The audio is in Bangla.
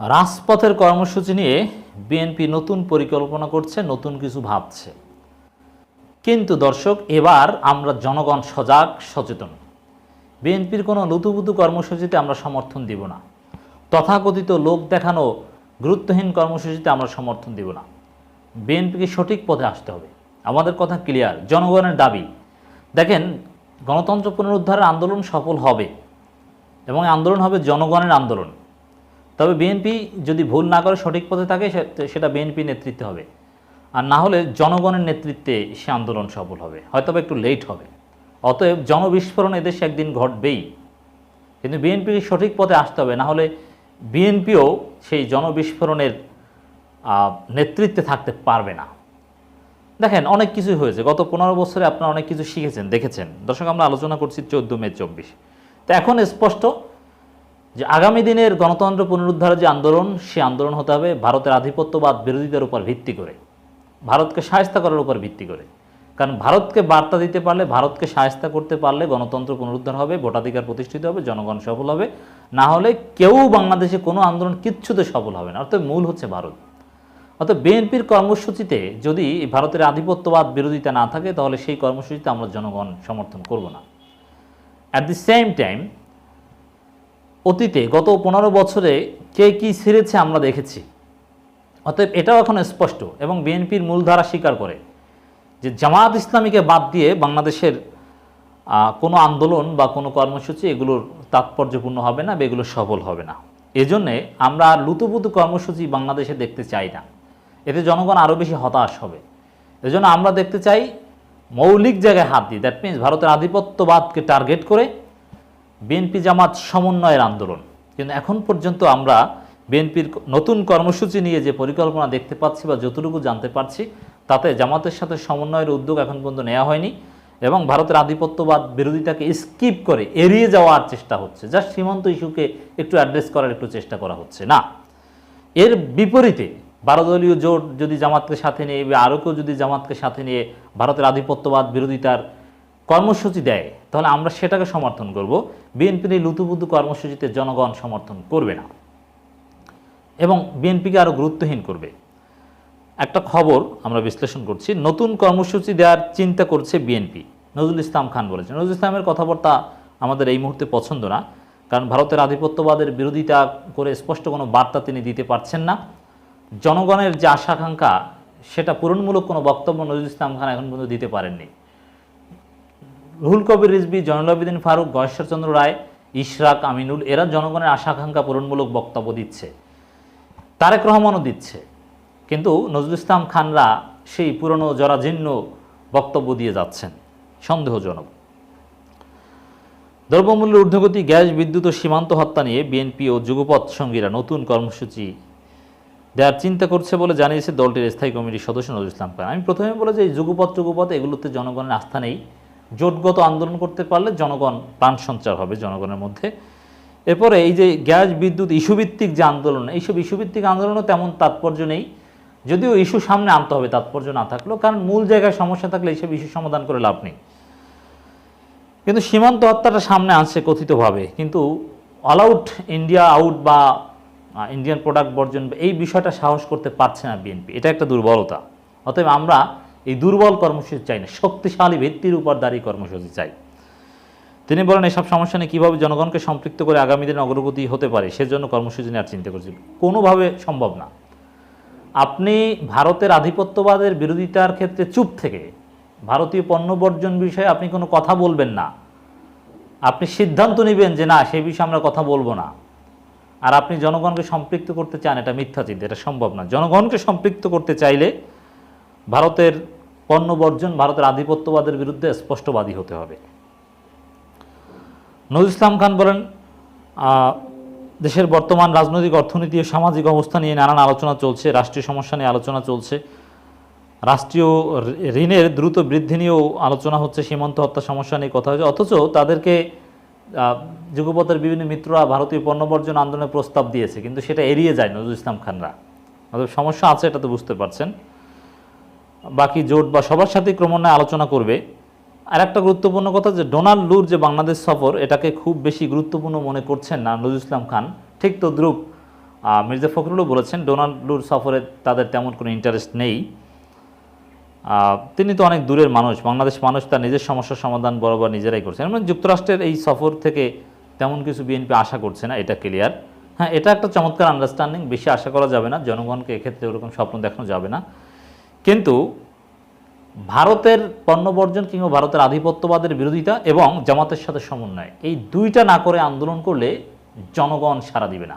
রাজপথের কর্মসূচি নিয়ে বিএনপি নতুন পরিকল্পনা করছে, নতুন কিছু ভাবছে। কিন্তু দর্শক, এবার আমরা জনগণ সজাগ, সচেতন। বিএনপির কোনো লুতুপুতু কর্মসূচিতে আমরা সমর্থন দিব না। তথাকথিত লোক দেখানো গুরুত্বহীন কর্মসূচিতে আমরা সমর্থন দিব না। বিএনপিকে সঠিক পথে আসতে হবে। আমাদের কথা ক্লিয়ার, জনগণের দাবি। দেখেন, গণতন্ত্র পুনরুদ্ধারের আন্দোলন সফল হবে এবং আন্দোলন হবে জনগণের আন্দোলন। তবে বিএনপি যদি ভুল না করে সঠিক পথে থাকে সেটা বিএনপি নেতৃত্বে হবে। আর না হলে জনগণের নেতৃত্বে সে আন্দোলন সফল হবে। হয়তো একটু লেট হবে। অতএব জনবিস্ফোরণ এদেশে একদিন ঘটবেই। কিন্তু বিএনপিকে সঠিক পথে আসতে হবে। না হলে বিএনপিও সেই জনবিস্ফোরণের নেতৃত্বে থাকতে পারবে না। দেখেন, অনেক কিছুই হয়েছে। গত পনেরো বছরে আপনারা অনেক কিছু শিখেছেন, দেখেছেন। দর্শক, আমরা আলোচনা করছি চোদ্দ মে চব্বিশ। তো এখন স্পষ্ট যে আগামী দিনের গণতন্ত্র পুনরুদ্ধারের যে আন্দোলন, সে আন্দোলন হতে হবে ভারতের আধিপত্যবাদ বিরোধীদের উপর ভিত্তি করে। ভারতকে সায়স্তা করার উপর ভিত্তি করে। কারণ ভারতকে বার্তা দিতে পারলে, ভারতকে সায়স্তা করতে পারলে গণতন্ত্র পুনরুদ্ধার হবে, ভোটাধিকার প্রতিষ্ঠিত হবে, জনগণ সফল হবে। না হলে কেউ বাংলাদেশে কোনো আন্দোলন কিচ্ছুতে সফল হবে না। অর্থাৎ মূল হচ্ছে ভারত। অর্থাৎ বিএনপির কর্মসূচিতে যদি ভারতের আধিপত্যবাদ বিরোধিতা না থাকে, তাহলে সেই কর্মসূচিতে আমরা জনগণ সমর্থন করব না। অ্যাট দি সেম টাইম অতীতে গত পনেরো বছরে কে কি ছিঁড়েছে আমরা দেখেছি। অতএব এটাও এখন স্পষ্ট এবং বিএনপির মূলধারা স্বীকার করে যে জামায়াত ইসলামীকে বাদ দিয়ে বাংলাদেশের কোনো আন্দোলন বা কোনো কর্মসূচি এগুলোর তাৎপর্যপূর্ণ হবে না বা এগুলো সফল হবে না। এজন্যে আমরা লুতুপুতু কর্মসূচি বাংলাদেশে দেখতে চাই না। এতে জনগণ আরও বেশি হতাশ হবে। এজন্য আমরা দেখতে চাই মৌলিক জায়গায় হাত দিই। দ্যাট মিনস ভারতের আধিপত্যবাদকে টার্গেট করে বিএনপি জামাত সমন্বয়ের আন্দোলন। কিন্তু এখন পর্যন্ত আমরা বিএনপির নতুন কর্মসূচি নিয়ে যে পরিকল্পনা দেখতে পাচ্ছি বা যতটুকু জানতে পারছি, তাতে জামাতের সাথে সমন্বয়ের উদ্যোগ এখন পর্যন্ত নেওয়া হয়নি এবং ভারতের আধিপত্যবাদ বিরোধিতাকে স্কিপ করে এড়িয়ে যাওয়ার চেষ্টা হচ্ছে। জাস্ট সীমান্ত ইস্যুকে একটু অ্যাড্রেস করার একটু চেষ্টা করা হচ্ছে, না? এর বিপরীতে বারো দলীয় জোট যদি জামাতকে সাথে নিয়ে বা আরও কেউ যদি জামাতকে সাথে নিয়ে ভারতের আধিপত্যবাদ বিরোধিতার কর্মসূচি দেয়, তাহলে আমরা সেটাকে সমর্থন করব। বিএনপির এই লুতুপুতু কর্মসূচিতে জনগণ সমর্থন করবে না। এবং বিএনপিকে আরও গুরুত্বহীন করবে। একটা খবর আমরা বিশ্লেষণ করছি, নতুন কর্মসূচি দেওয়ার চিন্তা করছে বিএনপি। নজরুল ইসলাম খান বলেছেন। নজরুল ইসলামের কথাবার্তা আমাদের এই মুহূর্তে পছন্দ না, কারণ ভারতের আধিপত্যবাদের বিরোধিতা করে স্পষ্ট কোনো বার্তা তিনি দিতে পারছেন না। জনগণের যে আশাকাঙ্ক্ষা, সেটা পূরণমূলক কোনো বক্তব্য নজরুল ইসলাম খান এখন পর্যন্ত দিতে পারেননি। রুহুল কবির রিজবি জয়নুল আবেদিন ফারুক গয়েশ্বরচন্দ্র রায়, ইশরাক আমিনুল, এরা জনগণের আশাকাঙ্ক্ষা পূরণমূলক বক্তব্য দিচ্ছে, তারেক রহমানও দিচ্ছে। কিন্তু নজরুল ইসলাম খানরা সেই পুরনো জরাজীর্ণ বক্তব্য দিয়ে যাচ্ছেন, সন্দেহজনক। দ্রব্যমূল্যের ঊর্ধ্বগতি, গ্যাস, বিদ্যুৎ ও সীমান্ত হত্যা নিয়ে বিএনপি ও যুগপথ সঙ্গীরা নতুন কর্মসূচি দেওয়ার চিন্তা করছে বলে জানিয়েছে দলটির স্থায়ী কমিটির সদস্য নজরুল ইসলাম খান। আমি প্রথমে বলে যে যুগপথ যুগপথ এগুলোতে জনগণের আস্থা নেই। জোটগত আন্দোলন করতে পারলে জনগণ প্রাণ সঞ্চার হবে জনগণের মধ্যে। এরপরে এই যে গ্যাস, বিদ্যুৎ, ইস্যুভিত্তিক যে আন্দোলন, এইসব ইস্যুভিত্তিক আন্দোলনও তেমন তাৎপর্য নেই। যদিও ইস্যু সামনে আনতে হবে, তাৎপর্য না থাকলেও, কারণ মূল জায়গায় সমস্যা থাকলে এইসব ইস্যু সমাধান করে লাভ নেই। কিন্তু সীমান্ত হত্যাটা সামনে আসছে কথিতভাবে, কিন্তু অল আউট ইন্ডিয়া আউট বা ইন্ডিয়ান প্রোডাক্ট বর্জন, এই বিষয়টা সাহস করতে পারছে না বিএনপি। এটা একটা দুর্বলতা। অতএব আমরা দুর্বল কর্মসূচি চাই না, শক্তিশালী ভিত্তির উপর দাঁড়িয়ে কর্মসূচি চাই। তিনি বলেন, এসব সমস্যা নিয়ে কীভাবে জনগণকে সম্পৃক্ত করে আগামী দিনে অগ্রগতি হতে পারে, সেজন্য কর্মসূচি নেওয়ার চিন্তা করছি কোনোভাবে সম্ভব না। আপনি ভারতের আধিপত্যবাদের বিরোধিতার ক্ষেত্রে চুপ থেকে ভারতীয় পণ্য বর্জন বিষয়ে আপনি কোনো কথা বলবেন না। আপনি সিদ্ধান্ত নেবেন যে না সেই বিষয়ে আমরা কথা বলব না। আর আপনি জনগণকে সম্পৃক্ত করতে চান, এটা মিথ্যা চিন্তা, এটা সম্ভব না। জনগণকে সম্পৃক্ত করতে চাইলে ভারতের পণ্য বর্জন ভারতের আধিপত্যবাদের বিরুদ্ধে স্পষ্টবাদী হতে হবে। নজরুল ইসলাম খান বলেন দেশের বর্তমান রাজনৈতিক, অর্থনীতি ও সামাজিক অবস্থা নিয়ে নানান আলোচনা চলছে, রাষ্ট্রীয় সমস্যা নিয়ে আলোচনা চলছে। রাষ্ট্রীয় ঋণের দ্রুত বৃদ্ধি নিয়েও আলোচনা হচ্ছে, সীমান্ত হত্যা সমস্যা নিয়ে কথা হয়েছে অথচ তাদেরকে যুগপথের বিভিন্ন মিত্ররা ভারতীয় পণ্য বর্জন আন্দোলনের প্রস্তাব দিয়েছে, কিন্তু সেটা এড়িয়ে যায় নজরুল ইসলাম খানরা। সমস্যা আছে, এটা তো বুঝতে পারছেন। বাকি জোট বা সবার সাথে ক্রমান্বয়ে আলোচনা করবে। আর একটা গুরুত্বপূর্ণ কথা যে, ডোনাল্ড লুর যে বাংলাদেশ সফর, এটাকে খুব বেশি গুরুত্বপূর্ণ মনে করছেন না নজরুল ইসলাম খান। ঠিক তো দ্রুপ মির্জা ফখরুলও বলেছেন ডোনাল্ডুর সফরে তাদের তেমন কোনো ইন্টারেস্ট নেই। তিনি তো অনেক দূরের মানুষ, বাংলাদেশ মানুষ, তার নিজের সমস্যার সমাধান বরাবর নিজেরাই করছেন। এবং যুক্তরাষ্ট্রের এই সফর থেকে তেমন কিছু বিএনপি আশা করছে না, এটা ক্লিয়ার হ্যাঁ এটা একটা চমৎকার আন্ডারস্ট্যান্ডিং বেশি আশা করা যাবে না, জনগণকে এক্ষেত্রে ওরকম স্বপ্ন দেখানো যাবে না। কিন্তু ভারতের পণ্য বর্জন কিংবা ভারতের আধিপত্যবাদের বিরোধিতা এবং জামাতের সাথে সমন্বয়, এই দুইটা না করে আন্দোলন করলে জনগণ সাড়া দিবে না।